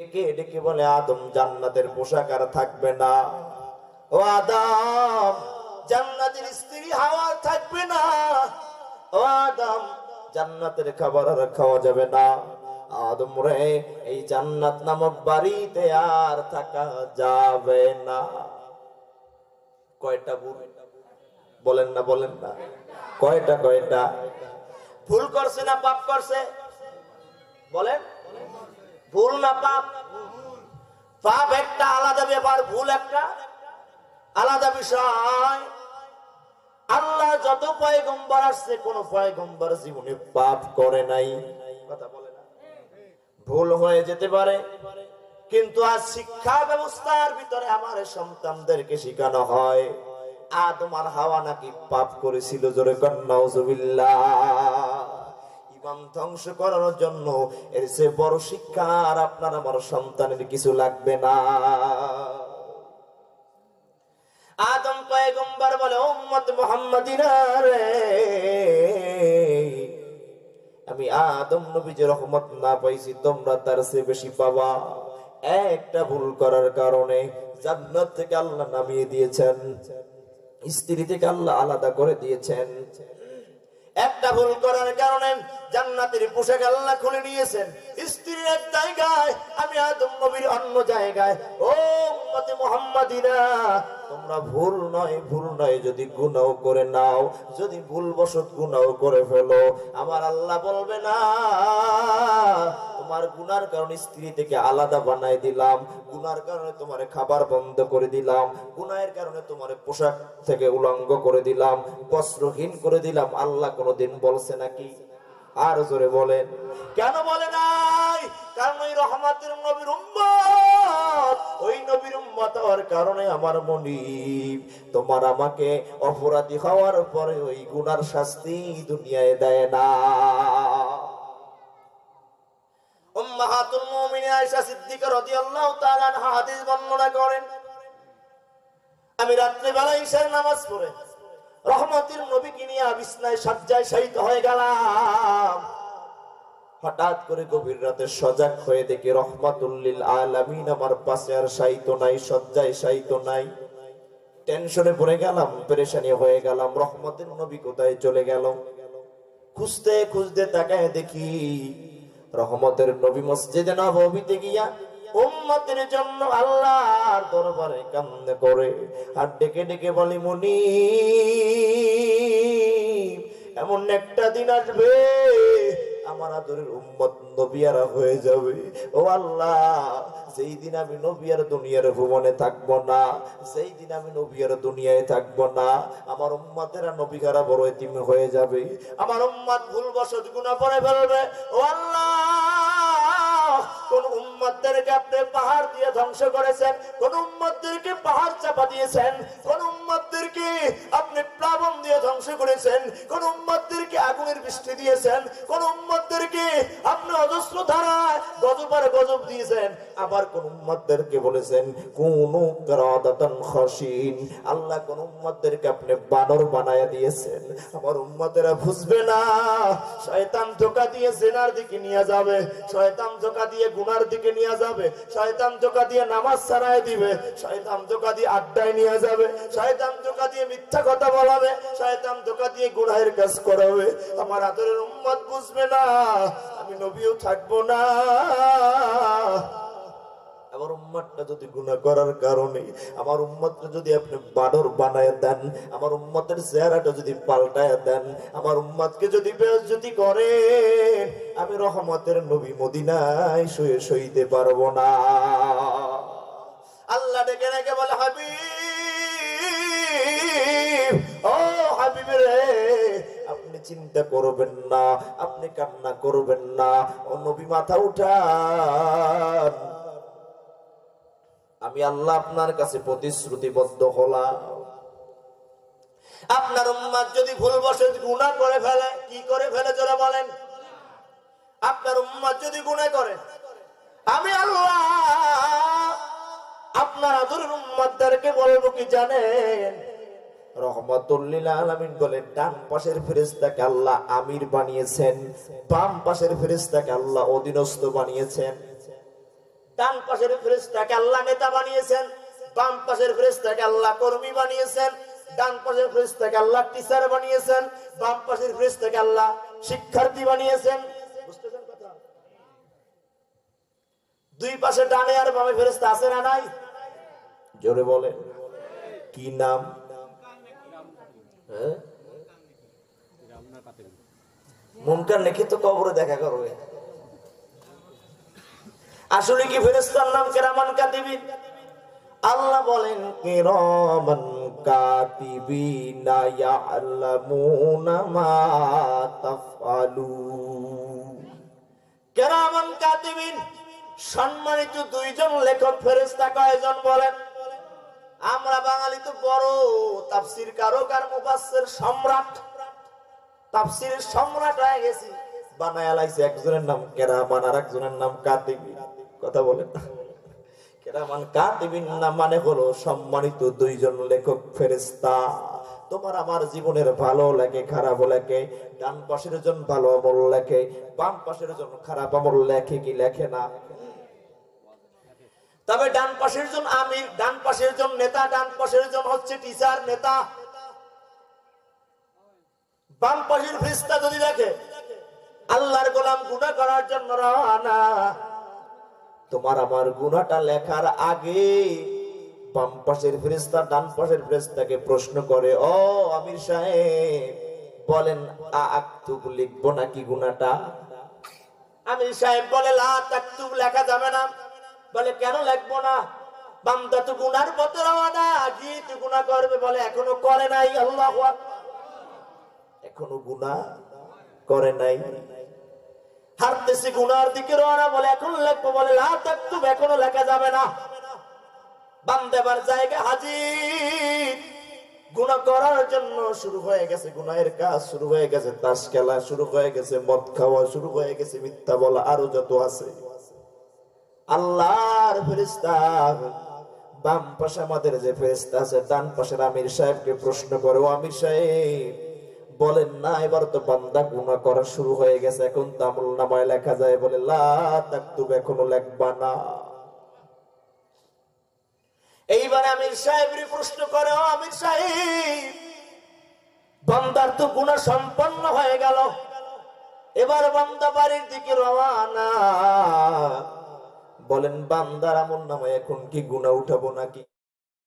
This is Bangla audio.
ডেকে ডেকে বলে, আদম জান্নাতের পোশাক আর থাকবে না। ও আদম, জান্নাতের স্ত্রী হাওয়া থাকবে না। ও আদম, জান্নাতের খাবার আর খাওয়া যাবে না। আদম রে, এই জান্নাত নামক বাড়িতে আর থাকা যাবে না। কয়টা ভুল? বলেন না বলেন না। কয়টা কয়টা? ভুল করছে না, পাপ করছে? বলেন। ভুল না পাপ? পাপ একটা আলাদা ব্যাপার, ভুল একটা আলাদা বিষয়। আল্লাহ যত পয়গম্বর আসছে, কোন পয়গম্বর জীবনে পাপ করে নাই। কথা বলে না। ভুল হয়ে যেতে পারে। কিন্তু আজ শিক্ষা ব্যবস্থার ভিতরে আমার সন্তানদেরকে শেখানো হয়। আদম আর হাওয়া নাকি পাপ করেছিল, জোরে কন্যা ধ্বংস জন্য এর সে বড় শিক্ষা আর আপনার আমার সন্তানের কিছু লাগবে না। আদম পয়গম্বর বলে, উম্মত আমি আদম নবীজি রহমত না পাইছি, তোমরা তার চেয়ে বেশি পাবা। একটা ভুল করার কারণে জান্নাত থেকে আল্লাহ নামিয়ে দিয়েছেন, স্ত্রী থেকে আল্লাহ আলাদা করে দিয়েছেন। একটা ভুল করার কারণে জান্নাতের পোশাক আল্লাহ খুলে নিয়েছেন। স্ত্রীর এক জায়গায়, আমি আদম নবীর অন্য জায়গায়, ও উম্মতে মুহাম্মাদিনা তোমরা ভুল নয় ভুল নয়, যদি গুনাও করে নাও, যদি ভুল বসত গুনাও করে ফেলো, আমার আল্লাহ বলবে না। তোমার গুনার কারণে স্ত্রী থেকে আলাদা বানাই দিলাম। গুনার কারণে তোমার খাবার বন্ধ করে দিলাম। গুনাহের কারণে তোমার পোশাক থেকে উলঙ্গ করে দিলাম। বস্ত্রহীন করে দিলাম। আল্লাহ কোনোদিন বলছে নাকি? আর জোরে বলেন। কেন বলে নাই? কারণ ওই রহমাতের নবীর উম্মত। ওই নবীর উম্মত হওয়ার কারণে আমার মনিব, তোমার আমাকে অপরাধী হওয়ার পরে ওই গুনার শাস্তি দুনিয়ায় দেয় না। আয়েশা সিদ্দিকা রাদিয়াল্লাহু তাআলা আনহা হাদিস বর্ণনা করেন, আমি বেলা ঈশার নামাজ পড়ে রহমতের নিয়ে হয়ে গেলাম। হঠাৎ করে গভীর রাতে সজাগ হয়ে দেখি রহমাতুল্লিল আলামিন আমার পাশে আর শায়িত নাই সজ্জায় শায়িত নাই। টেনশনে পড়ে গেলাম, পেরেশানি হয়ে গেলাম, রহমতের নবী কোথায় চলে গেল? খুঁজতে খুঁজতে তাকায় দেখি রহমতের নবী মসজিদে নবীতে গিয়া উম্মতের জন্য আল্লাহর দরবারে কান্না করে আর ডেকে ডেকে বলি মনি এমন একটা দিন আসবে, আমার আদরের উম্মত নবিয়ারা হয়ে যাবে। ও আল্লাহ যেই দিন আমি নবিয়ার দুনিয়ার ভুবনে থাকব না যেই দিন আমি নবিয়ার দুনিয়ায় থাকব না, আমার উম্মাতেরা নবীগারা বড় এতিম হয়ে যাবে। আমার উম্মাদ ভুল বসত গুণা পরে ফেলবে কোন উম্মাদেরকে আপনি পাহাড় দিয়ে ধ্বংস করেছেন, কোন উম্মাদেরকে পাহাড় চাপা দিয়েছেন, কোন উম্মতদেরকে আপনি প্লাবন দিয়ে ধ্বংস করেছেন। কোন উম্মতদেরকে আগুনের বৃষ্টি দিয়েছেন। কোন উম্মতদেরকে আপনি অজস্র ধারায় গজবার গজব দিয়েছেন। আবার কোন উম্মতদেরকে বলেছেন, কোন কারাদাতান খাসিন আল্লাহ কোন উম্মতদেরকে আপনি বানর বানায়া দিয়েছেন। আমার উম্মতেরা বুঝবে না। শয়তান ধোকা দিয়ে জেনার দিকে নিয়ে যাবে। শয়তান ধোকা দিয়ে গুনার দিকে নিয়ে যাবে। শয়তান ধোকা দিয়ে নামাজ ছাড়াই দিবে। শয়তান ধোকা দিয়ে আড্ডায় নিয়ে যাবে। শয়তান ধোকা দিয়ে মিথ্যা কথা বলাবে, শয়তান ধোকা দিয়ে গুনাহের কাজ করাবে। আমার আদরের উম্মত বুঝবে না, আমি নবীও থাকব না। আমার যদি আপনি বানর বানায় দেন, আমার উম্মতের চেহারাটা যদি পাল্টায় দেন, আমার উম্মতকে যদি বেজ্জতি করে, আমি রহমতের নবী মদিনায় শুয়ে সইতে পারব না। চিন্তা করবেন না, আপনি কান্না করবেন না। ও মাথা উঠান। আমি আল্লাহ আপনার কাছে প্রতিশ্রুতিবদ্ধ হলাম। আপনার উম্মাদ যদি ভুল বসে গুণা করে ফেলে, কি করে ফেলে যারা বলেন? আপনার উম্মাদ যদি গুণা করে, আমি আল্লাহ আপনার আদরের উম্মাদদেরকে বলব কি জানেন? রহমতুল্লিল আলমিন বলেন, ডান পাশের ফেরেস্তাকে আল্লাহ আমির বানিয়েছেন, বাম পাশের ফেরেস্তাকে আল্লাহ অধীনস্থ বানিয়েছেন। ডান পাশের ফেরেশতাকে আল্লাহ নেতা বানিয়েছেন, বাম পাশের আল্লাহ কর্মী বানিয়েছেন, ডান পাশের আল্লাহ টিচার বানিয়েছেন, বাম পাশের ফেরেশতাকে আল্লাহ শিক্ষার্থী বানিয়েছেন। দুই পাশে ডানে আর বামে ফেরেশতা আছে না নাই? জোরে বলেন। কি নাম? মুনকার নেকি তো কবরে দেখা করবে। আসলে কি ফেরেস্তার নাম কেরামান কাতিবিন? আল্লাহ বলেন, কিরামান কাতিবিনা কেরামান কাতিবিন, সম্মানিত দুইজন লেখক ফেরেস্তা কয়জন বলেন? আমরা বাঙালি তো বড়, তাফসির কারক আর মুফাসসির সম্রাট। তাফসিরের সম্রাট হয়ে গেছি। লাইছে একজনের নাম কেরামান আর একজনের নাম কাতিবিন কথা বলেন কেরামান মানে হলো সম্মানিত দুইজন লেখক ফেরেস্তা তোমার আমার জীবনের ভালো লাগে খারাপ লাগে ডান পাশের জন ভালো আমল লেখে, বাম পাশের জন খারাপ আমল লেখে কি লেখে না? তবে ডান পাশের জন আমির, ডান পাশের জন নেতা, ডান পাশের জন হচ্ছে টিচার নেতা। বাম পাশের ফিস্তা যদি দেখে, আল্লাহর গোলাম গুণা করার জন্য তোমার আমার গুণাটা লেখার আগে বাম পাশের ফেরেস্তা ডান পাশের ফেরেস্তাকে প্রশ্ন করে, ও আমির সাহেব, বলেন আক্তুব লিখব নাকি গুণাটা আমির সাহেব বলে, লা তাকতুব, লেখা যাবে না। বলে, কেন লিখব না? বান্দা তো গুনার পথে রওনা কি তুই গুনাহ করবে বলে, এখনও করে নাই, আল্লাহু এখনও গুনাহ করে নাই। হারতেছি গুনার দিকে রওনা বলে, এখন লিখব বলে, লা তাকতুব, এখনও লেখা যাবে না। বান্দেবার জায়গা হাজির। গুনাহ করার জন্য শুরু হয়ে গেছে, গুনাহের কাজ শুরু হয়ে গেছে তাস খেলা শুরু হয়ে গেছে, মদ খাওয়া শুরু হয়ে গেছে, মিথ্যা বলা আরও যত আছে। আল্লাহর ফেরেশতা। বাম পাশে আমাদের যে ফেরেশতা আছে, ডান পাশের আমির সাহেবকে প্রশ্ন করে, আমির সাহেব, বলেন না, এবার তো বান্দা গুনাহ করা শুরু হয়ে গেছে, এখন তো আমল নামায় লেখা যায়, বলে লা তাকতুব এখনও লেখবা না। এইবার আমির সাহেবের প্রশ্ন করে, আমির সাহেব, বান্দার তো গুনাহ সম্পন্ন হয়ে গেল, এবার বান্দা বাড়ির দিকে রওয়ানা বলেন বান্দার আমল নামায় এখন কি গুণা উঠাবো নাকি?